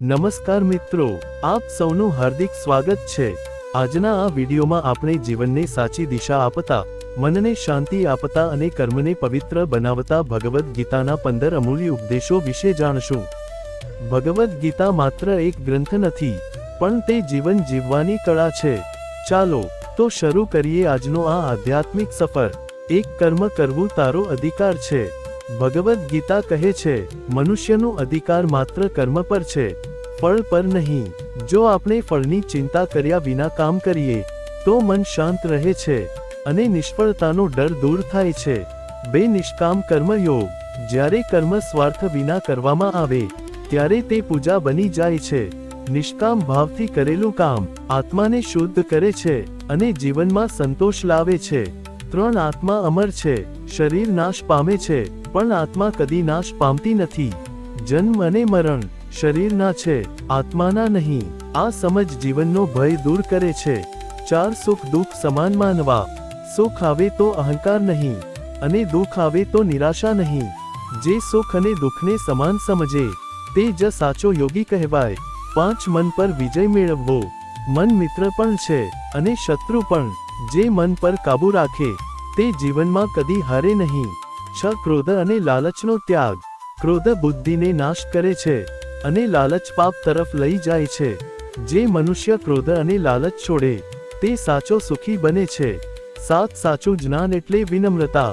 નમસ્કાર મિત્રો, આપ સૌનું હાર્દિક સ્વાગત છે. આજના આ વિડીયોમાં આપણે જીવનને સાચી દિશા આપતા, મનને શાંતિ આપતા અને કર્મને પવિત્ર બનાવતા ભગવદ્ ગીતાના પંદર અમૂલ્ય ઉપદેશો વિશે જાણશું. ભગવદ્ ગીતા માત્ર એક ગ્રંથ નથી, પણ તે જીવન જીવવાની કળા છે. ચાલો, તો શરૂ કરીએ આજનો આ આધ્યાત્મિક સફર. એક કર્મ કરવું તારો અધિકાર છે. ભગવદ્ ગીતા કહે છે, મનુષ્યનો અધિકાર માત્ર કર્મ પર છે, ફળ પર નહીં. જો આપણે ફળની ચિંતા કર્યા વિના કામ કરીએ, તો મન શાંત રહે છે અને નિષ્ફળતાનો ડર દૂર થાય છે. બે નિષ્કામ કર્મયોગ, જ્યારે કર્મ સ્વાર્થ વિના કરવામાં આવે, ત્યારે તે પૂજા બની જાય છે. નિષ્કામ ભાવથી કરેલું કામ, આત્માને શુદ્ધ કરે છે અને જીવનમાં સંતોષ લાવે છે. ત્રણ આત્મા અમર છે, શરીર નાશ પામે છે. પણ આત્મા કદી નાશ પામતી નથી. જન્મ અને મરણ શરીરના છે, આત્માના નહીં. આ સમજ જીવનનો ભય દૂર કરે છે. ચાર સુખ દુઃખ સમાન માનવા. સુખ આવે તો અહંકાર નહીં. અને દુઃખ આવે તો નિરાશા નહીં. જે સુખ અને દુઃખને સમાન સમજે, તે જ સાચો યોગી કહેવાય. પાંચ મન પર વિજય મેળવવો. મન મિત્ર પણ છે અને શત્રુ પણ. જે મન પર કાબુ રાખે, તે જીવનમાં કદી હારે નહીં. છ ક્રોધ અને લાલચનો ત્યાગ. ક્રોધ બુદ્ધિને નાશ કરે છે અને લાલચ પાપ તરફ લઈ જાય છે. જે મનુષ્ય ક્રોધ અને લાલચ છોડે, તે સાચો સુખી બને છે. સાત સાચું જ્ઞાન એટલે વિનમ્રતા.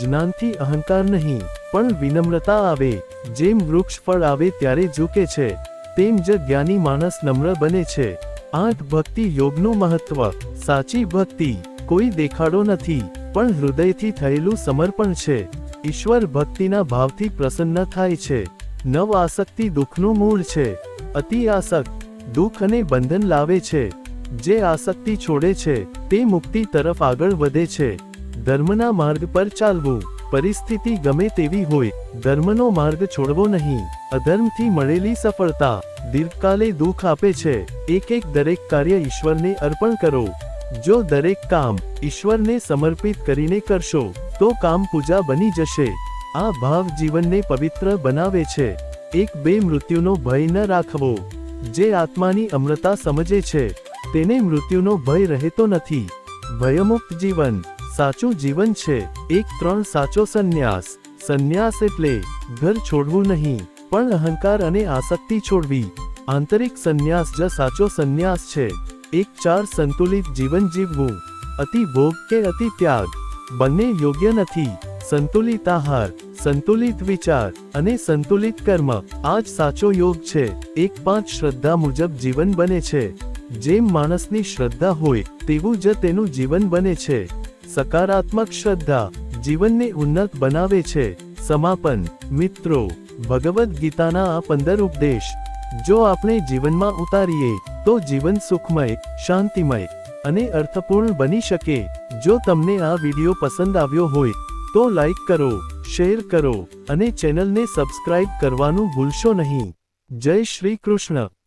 જ્ઞાનથી અહંકાર નહીં, પણ વિનમ્રતા આવે. જેમ વૃક્ષ ફળ આવે ત્યારે ઝૂકે છે, તેમ જ જ્ઞાની માણસ નમ્ર બને છે. આઠ ભક્તિ યોગનું મહત્વ. સાચી ભક્તિ કોઈ દેખાડો નથી, પણ હૃદયથી થયેલું સમર્પણ છે. ઈશ્વર ભક્તિના ભાવથી પ્રસન્ન થાય છે. નવ આસક્તિ દુઃખનું મૂળ છે. અતિ આસક્ત, દુઃખ અને બંધન લાવે છે. જે આસક્તિ છોડે છે, તે મુક્તિ તરફ આગળ વધે છે. ધર્મના માર્ગ પર ચાલવું, પરિસ્થિતિ ગમે તેવી હોય, ધર્મનો માર્ગ છોડવો નહીં. અધર્મથી મળેલી સફળતા, દીર્ઘકાલે દુઃખ આપે છે. એક એક દરેક કાર્ય ઈશ્વરને અર્પણ કરો. જો દરેક કામ ઈશ્વરને સમર્પિત કરીને કરશો તો કામ પૂજા બની જશે. આ ભાવ જીવનને પવિત્ર બનાવે છે. એક બે મૃત્યુનો ભય ન રાખવો. જે આત્માની અમ્રતા સમજે છે, તેને મૃત્યુનો ભય રહેતો નથી. ભયમુક્ત જીવન, સાચું જીવન છે. એક ત્રણ સાચો સંન્યાસ. સંન્યાસ એટલે ઘર છોડવું નહીં, પણ અહંકાર અને આસક્તિ છોડવી. આંતરિક સંન્યાસ જ સાચો સંન્યાસ છે. એક ચાર સંતુલિત જીવન જીવવું. અતિ ભોગ કે અતિ ત્યાગ. બંને યોગ્ય નથી. સંતુલિત આહાર, સંતુલિત વિચાર અને સંતુલિત કર્મ આ જ સાચો યોગ છે. એક પાંચ શ્રદ્ધા મુજબ જીવન બને છે. જેમ માણસની શ્રદ્ધા હોય, તેવું જ તેનું જીવન બને છે. સકારાત્મક શ્રદ્ધા જીવનને ઉન્નત બનાવે છે. સમાપન. મિત્રો, ભગવદ્ ગીતાના આ પંદર ઉપદેશ. જો આપણે જીવનમાં ઉતારીએ, તો જીવન સુખમય, શાંતિમય અને અર્થપૂર્ણ બની શકે. જો તમને આ વિડિયો પસંદ આવ્યો હોય, તો લાઈક કરો, શેર કરો અને ચેનલને સબસ્ક્રાઇબ કરવાનું ભૂલશો નહીં. જય શ્રી કૃષ્ણ.